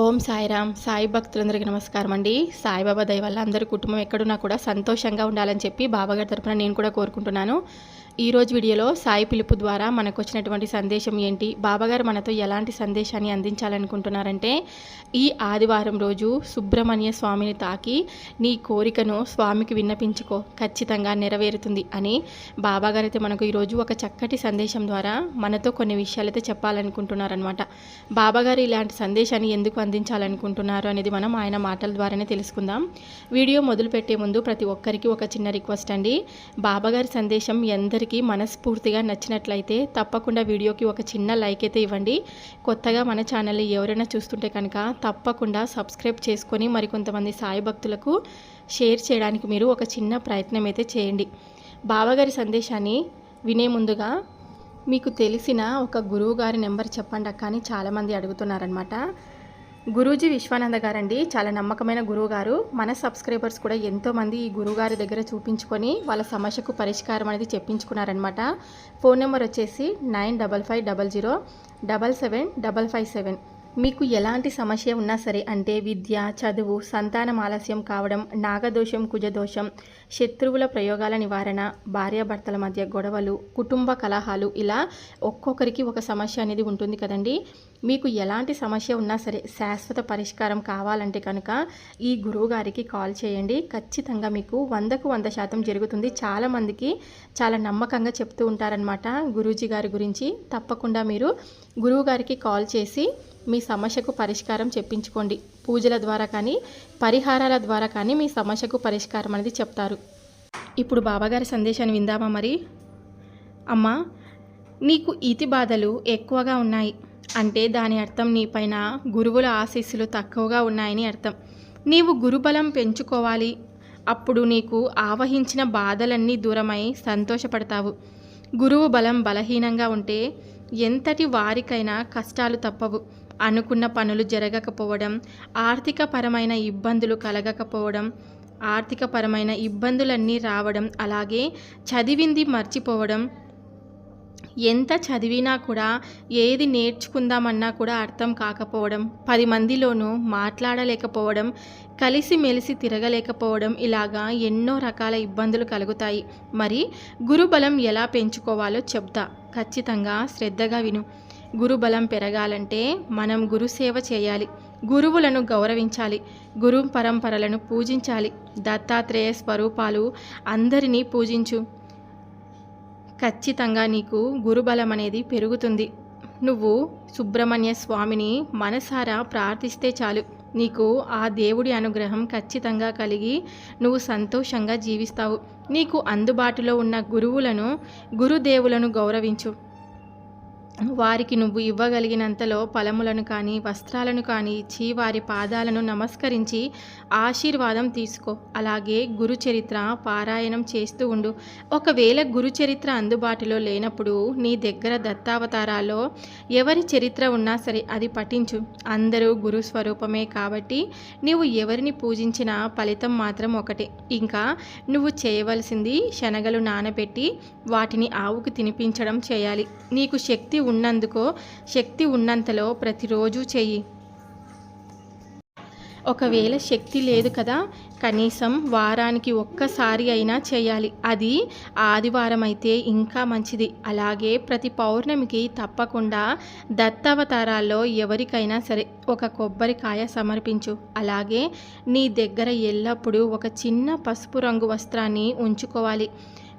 ఓం సాయిరామ్ సాయి భక్తులందరికీ నమస్కారం అండి. సాయిబాబా దయ వల్ల అందరి కుటుంబం ఎక్కడున్నా కూడా సంతోషంగా ఉండాలని చెప్పి బాబాగారి తరపున నేను కూడా కోరుకుంటున్నాను. ఈ రోజు వీడియోలో సాయి పిలుపు ద్వారా మనకు వచ్చినటువంటి సందేశం ఏంటి? బాబాగారు మనతో ఎలాంటి సందేశాన్ని అందించాలనుకుంటున్నారంటే ఈ ఆదివారం రోజు సుబ్రహ్మణ్య స్వామిని తాకి నీ కోరికను స్వామికి విన్నపించుకో ఖచ్చితంగా నెరవేరుతుంది అని బాబాగారు అయితే మనకు ఈరోజు ఒక చక్కటి సందేశం ద్వారా మనతో కొన్ని విషయాలైతే చెప్పాలనుకుంటున్నారనమాట బాబాగారు ఇలాంటి సందేశాన్ని ఎందుకు అందించాలనుకుంటున్నారు అనేది మనం ఆయన మాటల ద్వారానే తెలుసుకుందాం. వీడియో మొదలుపెట్టే ముందు ప్రతి ఒక్కరికి ఒక చిన్న రిక్వెస్ట్ అండి. బాబాగారి సందేశం ఎందరి అందరికీ మనస్ఫూర్తిగా నచ్చినట్లయితే తప్పకుండా వీడియోకి ఒక చిన్న లైక్ అయితే ఇవ్వండి. కొత్తగా మన ఛానల్ని ఎవరైనా చూస్తుంటే కనుక తప్పకుండా సబ్స్క్రైబ్ చేసుకొని మరికొంతమంది సాయి భక్తులకు షేర్ చేయడానికి మీరు ఒక చిన్న ప్రయత్నం అయితే చేయండి. బావగారి సందేశాన్ని వినే ముందుగా మీకు తెలిసిన ఒక గురువు గారి నెంబర్ చెప్పండి అక్క అని చాలామంది అడుగుతున్నారనమాట గురూజీ విశ్వానంద గారండి. చాలా నమ్మకమైన గురువు గారు మన సబ్స్క్రైబర్స్ కూడా ఎంతోమంది ఈ గురువుగారి దగ్గర చూపించుకొని వాళ్ళ సమస్యకు పరిష్కారం అనేది చెప్పించుకున్నారనమాట ఫోన్ నెంబర్ వచ్చేసి nine double five double zero double seven double five seven. మీకు ఎలాంటి సమస్య ఉన్నా సరే అంటే విద్య చదువు సంతానం ఆలస్యం కావడం నాగదోషం కుజదోషం శత్రువుల ప్రయోగాల నివారణ భార్యాభర్తల మధ్య గొడవలు కుటుంబ కలహాలు ఇలా ఒక్కొక్కరికి ఒక సమస్య అనేది ఉంటుంది కదండి. మీకు ఎలాంటి సమస్య ఉన్నా సరే శాశ్వత పరిష్కారం కావాలంటే కనుక ఈ గురువు గారికి కాల్ చేయండి. ఖచ్చితంగా మీకు వందకు వంద శాతం జరుగుతుంది. చాలామందికి చాలా నమ్మకంగా చెప్తూ ఉంటారనమాట గురూజీ గారి గురించి. తప్పకుండా మీరు గురువు గారికి కాల్ చేసి మీ సమస్యకు పరిష్కారం చెప్పించుకోండి. పూజల ద్వారా కానీ పరిహారాల ద్వారా కానీ మీ సమస్యకు పరిష్కారం అనేది చెప్తారు. ఇప్పుడు బాబాగారి సందేశాన్ని విందామా మరి? అమ్మా నీకు ఈతి బాధలు ఎక్కువగా ఉన్నాయి. అంటే దాని అర్థం నీపైన గురువుల ఆశీస్సులు తక్కువగా ఉన్నాయని అర్థం. నీవు గురుబలం పెంచుకోవాలి. అప్పుడు నీకు ఆవహించిన బాధలన్నీ దూరమై సంతోషపడతావు. గురువు బలం బలహీనంగా ఉంటే ఎంతటి వారికైనా కష్టాలు తప్పవు. అనుకున్న పనులు జరగకపోవడం ఆర్థికపరమైన ఇబ్బందులు కలగకపోవడం ఆర్థికపరమైన ఇబ్బందులన్నీ రావడం అలాగే చదివింది మర్చిపోవడం ఎంత చదివినా కూడా ఏది నేర్చుకుందామన్నా కూడా అర్థం కాకపోవడం పది మందిలోనూ మాట్లాడలేకపోవడం కలిసిమెలిసి తిరగలేకపోవడం ఇలాగా ఎన్నో రకాల ఇబ్బందులు కలుగుతాయి. మరి గురుబలం ఎలా పెంచుకోవాలో చెప్తా. ఖచ్చితంగా శ్రద్ధగా విను. గురుబలం పెరగాలంటే మనం గురుసేవ చేయాలి. గురువులను గౌరవించాలి. గురు పరంపరలను పూజించాలి. దత్తాత్రేయ స్వరూపాలు అందరినీ పూజించు. ఖచ్చితంగా నీకు గురుబలం అనేది పెరుగుతుంది. నువ్వు సుబ్రహ్మణ్య స్వామిని మనసారా ప్రార్థిస్తే చాలు. నీకు ఆ దేవుడి అనుగ్రహం ఖచ్చితంగా కలిగి నువ్వు సంతోషంగా జీవిస్తావు. నీకు అందుబాటులో ఉన్న గురువులను గురుదేవులను గౌరవించు. వారికి నువ్వు ఇవ్వగలిగినంతలో ఫలములను కానీ వస్త్రాలను కానీ ఇచ్చి వారి పాదాలను నమస్కరించి ఆశీర్వాదం తీసుకో. అలాగే గురుచరిత్ర పారాయణం చేస్తూ ఉండు. ఒకవేళ గురుచరిత్ర అందుబాటులో లేనప్పుడు నీ దగ్గర దత్తావతారాల్లో ఎవరి చరిత్ర ఉన్నా సరే అది పఠించు. అందరూ గురు స్వరూపమే కాబట్టి నువ్వు ఎవరిని పూజించినా ఫలితం మాత్రం ఒకటే. ఇంకా నువ్వు చేయవలసింది శనగలు నానబెట్టి వాటిని ఆవుకు తినిపించడం చేయాలి. నీకు శక్తి ఉన్నందుకో శక్తి ఉన్నంతలో ప్రతిరోజు చెయ్యి. ఒకవేళ శక్తి లేదు కదా కనీసం వారానికి ఒక్కసారి అయినా చేయాలి. అది ఆదివారం అయితే ఇంకా మంచిది. అలాగే ప్రతి పౌర్ణమికి తప్పకుండా దత్తావతారాల్లో ఎవరికైనా సరే ఒక కొబ్బరికాయ సమర్పించు. అలాగే నీ దగ్గర ఎల్లప్పుడూ ఒక చిన్న పసుపు రంగు వస్త్రాన్ని ఉంచుకోవాలి.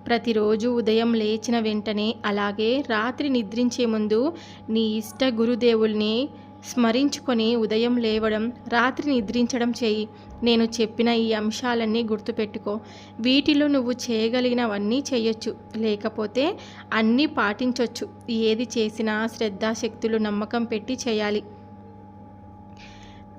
ప్రతిరోజు ఉదయం లేచిన వెంటనే అలాగే రాత్రి నిద్రించే ముందు నీ ఇష్ట గురుదేవుల్ని స్మరించుకొని ఉదయం లేవడం రాత్రి నిద్రించడం చేయి. నేను చెప్పిన ఈ అంశాలన్నీ గుర్తుపెట్టుకో. వీటిలో నువ్వు చేయగలిగినవన్నీ చేయొచ్చు. లేకపోతే అన్నీ పాటించవచ్చు ఏది చేసినా శ్రద్ధాశక్తులు నమ్మకం పెట్టి చేయాలి.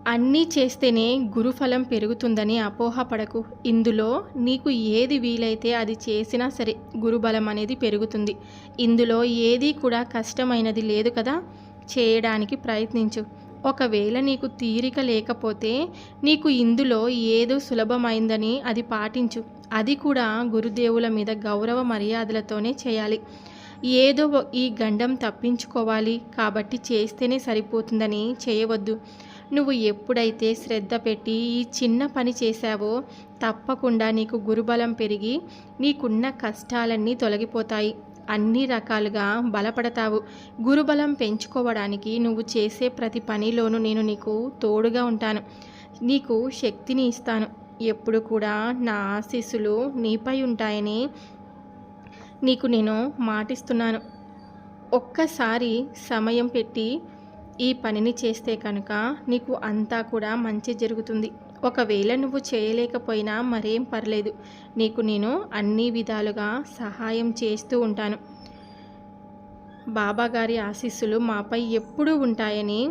అన్నీ చేస్తేనే గురుఫలం పెరుగుతుందని అపోహపడకు. ఇందులో నీకు ఏది వీలైతే అది చేసినా సరే గురుబలం అనేది పెరుగుతుంది. ఇందులో ఏది కూడా కష్టమైనది లేదు కదా? చేయడానికి ప్రయత్నించు. ఒకవేళ నీకు తీరిక లేకపోతే నీకు ఇందులో ఏదో సులభమైందని అది పాటించు. అది కూడా గురుదేవుల మీద గౌరవ మర్యాదలతోనే చేయాలి. ఏదో ఈ గండం తప్పించుకోవాలి. కాబట్టి చేస్తేనే సరిపోతుందని చేయవద్దు. నువ్వు ఎప్పుడైతే శ్రద్ధ పెట్టి ఈ చిన్న పని చేశావో తప్పకుండా నీకు గురుబలం పెరిగి నీకున్న కష్టాలన్నీ తొలగిపోతాయి. అన్ని రకాలుగా బలపడతావు. గురుబలం పెంచుకోవడానికి నువ్వు చేసే ప్రతి పనిలోనూ నేను నీకు తోడుగా ఉంటాను. నీకు శక్తిని ఇస్తాను. ఎప్పుడు కూడా నా ఆశీస్సులు నీపై ఉంటాయని నీకు నేను మాటిస్తున్నాను. ఒక్కసారి సమయం పెట్టి ఈ పనిని చేస్తే కనుక నీకు అంతా కూడా మంచి జరుగుతుంది. ఒకవేళ నువ్వు చేయలేకపోయినా మరేం పర్లేదు. నీకు నేను అన్ని విధాలుగా సహాయం చేస్తూ ఉంటాను. బాబాగారి ఆశీస్సులు మాపై ఎప్పుడూ ఉంటాయని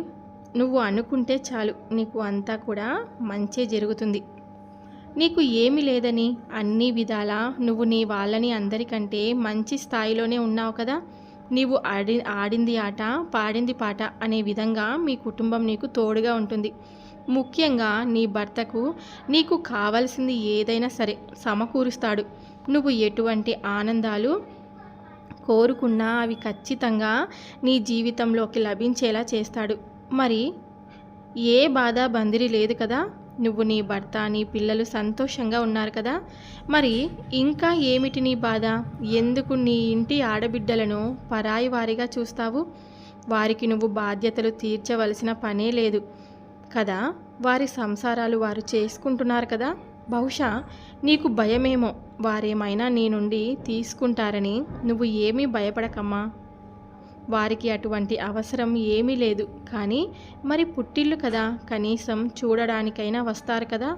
నువ్వు అనుకుంటే చాలు. నీకు అంతా కూడా మంచే జరుగుతుంది. నీకు ఏమి లేదని అన్ని విధాలా నువ్వు నీ వాళ్ళని అందరికంటే మంచి స్థాయిలోనే ఉన్నావు కదా. నీవు ఆడి ఆడింది ఆట పాడింది పాట అనే విధంగా మీ కుటుంబం నీకు తోడుగా ఉంటుంది. ముఖ్యంగా నీ భర్తకు నీకు కావలసింది ఏదైనా సరే సమకూరుస్తాడు. నువ్వు ఎటువంటి ఆనందాలు కోరుకున్నా అవి ఖచ్చితంగా నీ జీవితంలోకి లభించేలా చేస్తాడు. మరి ఏ బాధ బందిరి లేదు కదా? నువ్వు నీ భర్త నీ పిల్లలు సంతోషంగా ఉన్నారు కదా? మరి ఇంకా ఏమిటి నీ బాధ? ఎందుకు నీ ఇంటి ఆడబిడ్డలను పరాయి వారిగా చూస్తావు? వారికి నువ్వు బాధ్యతలు తీర్చవలసిన పనే లేదు కదా? వారి సంసారాలు వారు చేసుకుంటున్నారు కదా? బహుశా నీకు భయమేమో. వారేమైనా నీ నుండి తీసుకుంటారని నువ్వు ఏమీ భయపడకమ్మా. వారికి అటువంటి అవసరం ఏమీ లేదు. కానీ మరి పుట్టిల్లు కదా? కనీసం చూడడానికైనా వస్తారు కదా?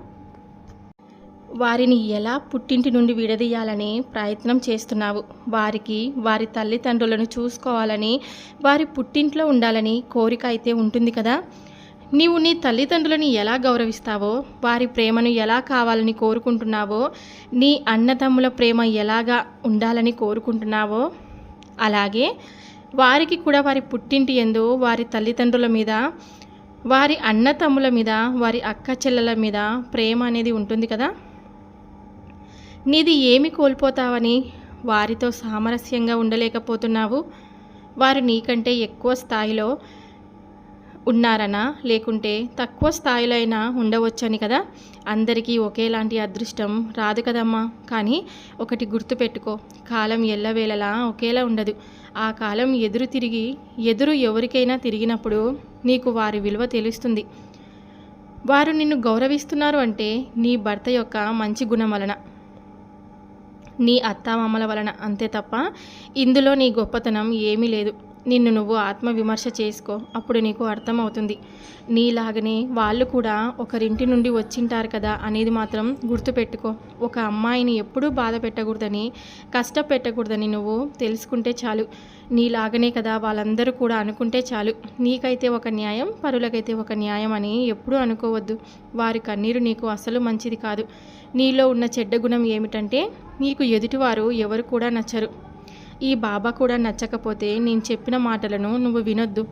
వారిని ఎలా పుట్టింటి నుండి విడదీయాలని ప్రయత్నం చేస్తున్నావు. వారికి వారి తల్లిదండ్రులను చూసుకోవాలని వారి పుట్టింట్లో ఉండాలని కోరిక అయితే ఉంటుంది కదా? నీవు నీ తల్లిదండ్రులని ఎలా గౌరవిస్తావో వారి ప్రేమను ఎలా కావాలని కోరుకుంటున్నావో నీ అన్నదమ్ముల ప్రేమ ఎలాగా ఉండాలని కోరుకుంటున్నావో అలాగే వారికి కూడా వారి పుట్టింటి ఎందు వారి తల్లిదండ్రుల మీద వారి అన్నతమ్ముల మీద వారి అక్క చెల్లెల మీద ప్రేమ అనేది ఉంటుంది కదా? నీది ఏమి కోల్పోతావని వారితో సామరస్యంగా ఉండలేకపోతున్నావు? వారు నీకంటే ఎక్కువ స్థాయిలో ఉన్నారనా? లేకుంటే తక్కువ స్థాయిలో అయినా ఉండవచ్చని కదా? అందరికీ ఒకేలాంటి అదృష్టం రాదు కదమ్మా. కానీ ఒకటి గుర్తుపెట్టుకో కాలం ఎల్లవేళలా ఒకేలా ఉండదు. ఆ కాలం ఎదురు తిరిగి ఎదురు ఎవరికైనా తిరిగినప్పుడు నీకు వారి విలువ తెలుస్తుంది. వారు నిన్ను గౌరవిస్తున్నారు అంటే నీ భర్త యొక్క మంచి గుణం వలన నీ అత్తామామల వలన అంతే తప్ప ఇందులో నీ గొప్పతనం ఏమీ లేదు. నిన్ను నువ్వు ఆత్మవిమర్శ చేసుకో అప్పుడు నీకు అర్థమవుతుంది. నీలాగనే వాళ్ళు కూడా ఒకరింటి నుండి వచ్చింటారు కదా అనేది మాత్రం గుర్తుపెట్టుకో. ఒక అమ్మాయిని ఎప్పుడూ బాధ పెట్టకూడదని కష్టపెట్టకూడదని నువ్వు తెలుసుకుంటే చాలు. నీలాగనే కదా వాళ్ళందరూ కూడా అనుకుంటే చాలు. నీకైతే ఒక న్యాయం పరులకైతే ఒక న్యాయం అని ఎప్పుడూ అనుకోవద్దు. వారి కన్నీరు నీకు అసలు మంచిది కాదు. నీలో ఉన్న చెడ్డ గుణం ఏమిటంటే నీకు ఎదుటివారు ఎవరు కూడా నచ్చరు. ఈ బాబా కూడా నచ్చకపోతే నేను చెప్పిన మాటలను నువ్వు వినొద్దు.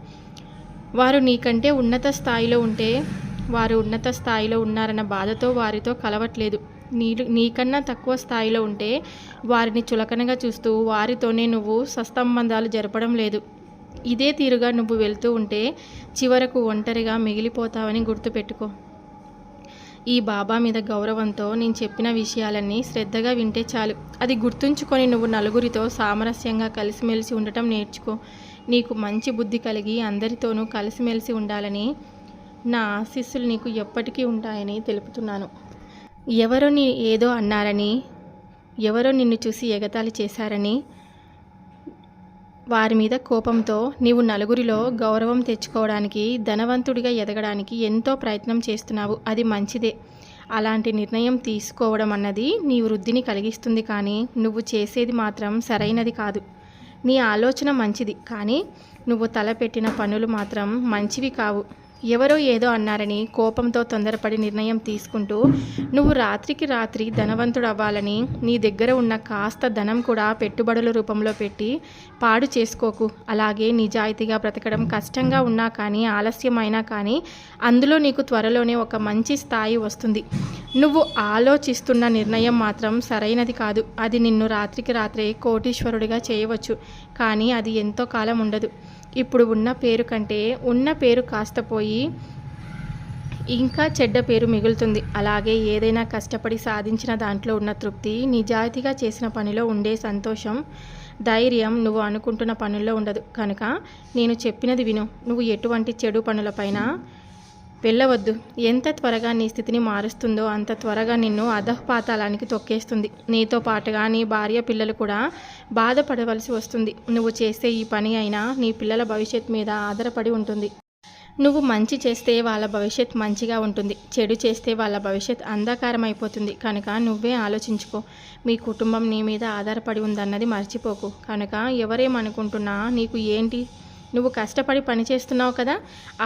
వారు నీకంటే ఉన్నత స్థాయిలో ఉంటే వారు ఉన్నత స్థాయిలో ఉన్నారన్న బాధతో వారితో కలవట్లేదు. నీ నీకన్నా తక్కువ స్థాయిలో ఉంటే వారిని చులకనగా చూస్తూ వారితోనే నువ్వు సస్తంబంధాలు జరపడం లేదు. ఇదే తీరుగా నువ్వు వెళ్తూ ఉంటే చివరకు ఒంటరిగా మిగిలిపోతావని గుర్తుపెట్టుకో. ఈ బాబా మీద గౌరవంతో నేను చెప్పిన విషయాలన్నీ శ్రద్ధగా వింటే చాలు. అది గుర్తుంచుకొని నువ్వు నలుగురితో సామరస్యంగా కలిసిమెలిసి ఉండటం నేర్చుకో. నీకు మంచి బుద్ధి కలిగి అందరితోనూ కలిసిమెలిసి ఉండాలని నా ఆశీస్సులు నీకు ఎప్పటికీ ఉంటాయని తెలుపుతున్నాను. ఎవరో నీ ఏదో అన్నారని ఎవరో నిన్ను చూసి ఎగతాళి చేశారని వారి మీద కోపంతో నీవు నలుగురిలో గౌరవం తెచ్చుకోవడానికి ధనవంతుడిగా ఎదగడానికి ఎంతో ప్రయత్నం చేస్తున్నావు. అది మంచిదే. అలాంటి నిర్ణయం తీసుకోవడం అన్నది నీ వృద్ధిని కలిగిస్తుంది కానీ నువ్వు చేసేది మాత్రం సరైనది కాదు. నీ ఆలోచన మంచిది కానీ నువ్వు తలపెట్టిన పనులు మాత్రం మంచివి కావు. ఎవరో ఏదో అన్నారని కోపంతో తొందరపడి నిర్ణయం తీసుకుంటూ నువ్వు రాత్రికి రాత్రి ధనవంతుడు అవ్వాలని నీ దగ్గర ఉన్న కాస్త ధనం కూడా పెట్టుబడుల రూపంలో పెట్టి పాడు చేసుకోకు. అలాగే నిజాయితీగా బ్రతకడం కష్టంగా ఉన్నా కానీ ఆలస్యమైనా కానీ అందులో నీకు త్వరలోనే ఒక మంచి స్థాయి వస్తుంది. నువ్వు ఆలోచిస్తున్న నిర్ణయం మాత్రం సరైనది కాదు. అది నిన్ను రాత్రికి రాత్రే కోటీశ్వరుడిగా చేయవచ్చు. కానీ అది ఎంతో కాలం ఉండదు. ఇప్పుడు ఉన్న పేరు కంటే ఉన్న పేరు కాస్త పోయి ఇంకా చెడ్డ పేరు మిగులుతుంది. అలాగే ఏదైనా కష్టపడి సాధించిన దాంట్లో ఉన్న తృప్తి నిజాయితీగా చేసిన పనిలో ఉండే సంతోషం ధైర్యం నువ్వు అనుకుంటున్న పనుల్లో ఉండదు. కనుక నేను చెప్పినది విను. నువ్వు ఎటువంటి చెడు పనులపైన వెళ్ళవద్దు. ఎంత త్వరగా నీ స్థితిని మారుస్తుందో అంత త్వరగా నిన్ను అధపాతాలానికి తొక్కేస్తుంది. నీతో పాటుగా నీ భార్య పిల్లలు కూడా బాధపడవలసి వస్తుంది. నువ్వు చేసే ఈ పని అయినా నీ పిల్లల భవిష్యత్ మీద ఆధారపడి ఉంటుంది. నువ్వు మంచి చేస్తే వాళ్ళ భవిష్యత్ మంచిగా ఉంటుంది. చెడు చేస్తే వాళ్ళ భవిష్యత్ అంధకారం అయిపోతుంది కనుక నువ్వే ఆలోచించుకో. మీ కుటుంబం నీ మీద ఆధారపడి ఉందన్నది మర్చిపోకు. కనుక ఎవరేమనుకుంటున్నా నీకు ఏంటి నువ్వు కష్టపడి పని చేస్తున్నావు కదా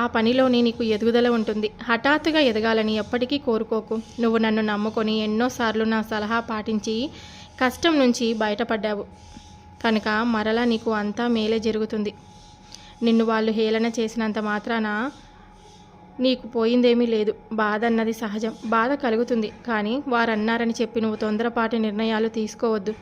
ఆ పనిలోనే నీకు ఎదుగుదల ఉంటుంది. హఠాత్తుగా ఎదగాలని ఎప్పటికీ కోరుకోకు. నువ్వు నన్ను నమ్ముకొని ఎన్నోసార్లు నా సలహా పాటించి కష్టం నుంచి బయటపడ్డావు. కనుక మరలా నీకు అంతా మేలే జరుగుతుంది. నిన్ను వాళ్ళు హేళన చేసినంత మాత్రాన నీకు పోయిందేమీ లేదు. బాధ అన్నది సహజం. బాధ కలుగుతుంది. కానీ వారన్నారని చెప్పి నువ్వు తొందరపాటి నిర్ణయాలు తీసుకోవద్దు.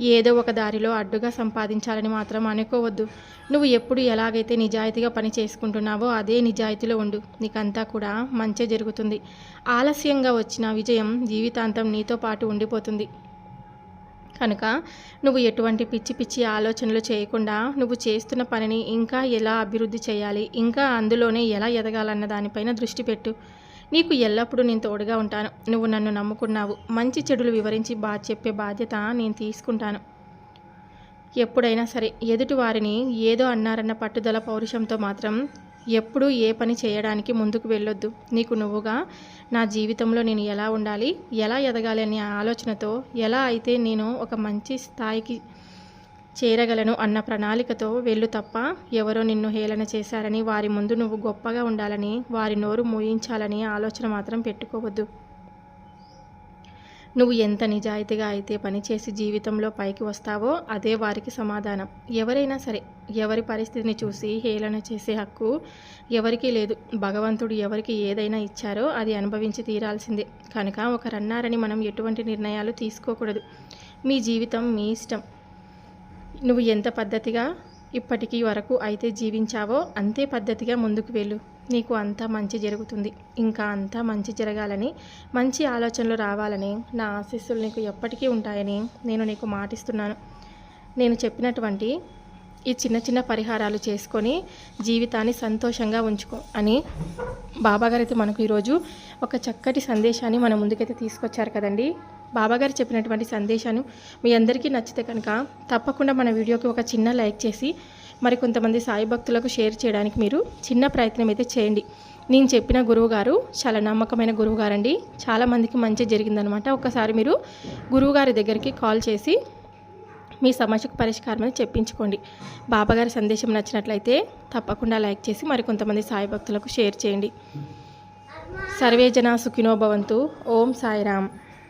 ఏదో ఒక దారిలో అడ్డుగా సంపాదించాలని మాత్రం అనుకోవద్దు. నువ్వు ఎప్పుడు ఎలాగైతే నిజాయితీగా పని చేసుకుంటున్నావో అదే నిజాయితీలో ఉండు. నీకంతా కూడా మంచే జరుగుతుంది. ఆలస్యంగా వచ్చిన విజయం జీవితాంతం నీతో పాటు ఉండిపోతుంది. కనుక నువ్వు ఎటువంటి పిచ్చి పిచ్చి ఆలోచనలు చేయకుండా నువ్వు చేస్తున్న పనిని ఇంకా ఎలా అభివృద్ధి చేయాలి ఇంకా అందులోనే ఎలా ఎదగాలన్న దానిపైన దృష్టి పెట్టు. నీకు ఎల్లప్పుడూ నేను తోడుగా ఉంటాను. నువ్వు నన్ను నమ్ముకున్నావు. మంచి చెడులు వివరించి బా చెప్పే బాధ్యత నేను తీసుకుంటాను. ఎప్పుడైనా సరే ఎదుటి వారిని ఏదో అన్నారన్న పట్టుదల పౌరుషంతో మాత్రం ఎప్పుడూ ఏ పని చేయడానికి ముందుకు వెళ్ళొద్దు. నీకు నువ్వుగా నా జీవితంలో నేను ఎలా ఉండాలి ఎలా ఎదగాలి అనే ఆలోచనతో ఎలా అయితే నేను ఒక మంచి స్థాయికి చేరగలను అన్న ప్రణాళికతో వెళ్ళు తప్ప ఎవరో నిన్ను హేళన చేశారని వారి ముందు నువ్వు గొప్పగా ఉండాలని వారి నోరు మూయించాలని ఆలోచన మాత్రం పెట్టుకోవద్దు. నువ్వు ఎంత నిజాయితీగా అయితే పనిచేసి జీవితంలో పైకి వస్తావో అదే వారికి సమాధానం. ఎవరైనా సరే ఎవరి పరిస్థితిని చూసి హేళన చేసే హక్కు ఎవరికీ లేదు. భగవంతుడు ఎవరికి ఏదైనా ఇచ్చారో అది అనుభవించి తీరాల్సిందే. కనుక ఒకరన్నారని మనం ఎటువంటి నిర్ణయాలు తీసుకోకూడదు. మీ జీవితం మీ ఇష్టం. నువ్వు ఎంత పద్ధతిగా ఇప్పటికీ వరకు అయితే జీవించావో అంతే పద్ధతిగా ముందుకు వెళ్ళు. నీకు అంతా మంచి జరుగుతుంది. ఇంకా అంతా మంచి జరగాలని మంచి ఆలోచనలు రావాలని నా ఆశీస్సులు నీకు ఎప్పటికీ ఉంటాయని నేను నీకు మాటిస్తున్నాను. నేను చెప్పినటువంటి ఈ చిన్న చిన్న పరిహారాలు చేసుకొని జీవితాన్ని సంతోషంగా ఉంచుకో అని బాబాగారు అయితే మనకు ఈరోజు ఒక చక్కటి సందేశాన్ని మన ముందుకైతే తీసుకొచ్చారు కదండి. బాబాగారు చెప్పినటువంటి సందేశాన్ని మీ అందరికీ నచ్చితే కనుక తప్పకుండా మన వీడియోకి ఒక చిన్న లైక్ చేసి మరి కొంతమంది సాయి భక్తులకు షేర్ చేయడానికి మీరు చిన్న ప్రయత్నం అయితే చేయండి. నేను చెప్పిన గురువుగారు చాలా నమ్మకమైన గురువు గారండి చాలామందికి మంచి జరిగిందనమాట ఒకసారి మీరు గురువుగారి దగ్గరికి కాల్ చేసి మీ సమస్యకు పరిష్కారం అని చెప్పించుకోండి. బాబాగారి సందేశం నచ్చినట్లయితే తప్పకుండా లైక్ చేసి మరి కొంతమంది సాయి భక్తులకు షేర్ చేయండి. సర్వే జన సుఖినో భవంతు. ఓం సాయిరామ్.